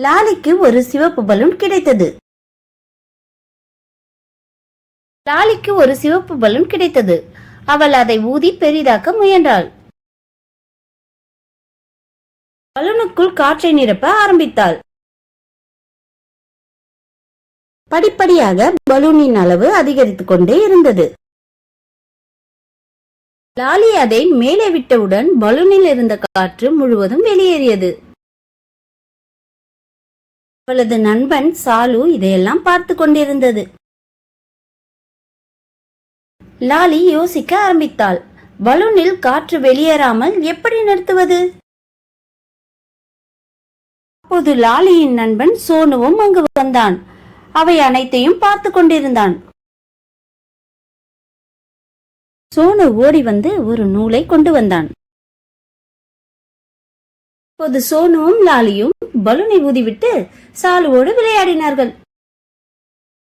லாலிக்கு ஒரு சிவப்பு பலூன் கிடைத்தது. லாலிக்கு ஒரு சிவப்பு பலூன் கிடைத்தது. அவள் அதை ஊதி பெரிதாக்க முயன்றாள். பலூனுக்குள் காற்றை நிரப்ப ஆரம்பித்தாள். படிப்படியாக பலூனின் அளவு அதிகரித்துக் கொண்டே இருந்தது. லாலி அதை மேலே விட்டவுடன் பலூனில் இருந்த காற்று முழுவதும் வெளியேறியது. அவளது நண்பன் சாலு இதையெல்லாம் பார்த்து கொண்டிருந்தது. லாலி யோசிக்க ஆரம்பித்தாள். பலூனில் காற்று வெளியேறாமல் எப்படி நிறுத்துவது? அப்போது லாலியின் நண்பன் சோனுவும் அங்கு வந்தான். அவை அனைத்தையும் பார்த்து கொண்டிருந்தான். சோனு ஓடி வந்து ஒரு நூலை கொண்டு வந்தான். அப்போது சோனுவும் லாலியும் பலூனை ஊதிவிட்டு சாலுவோடு விளையாடினார்கள்.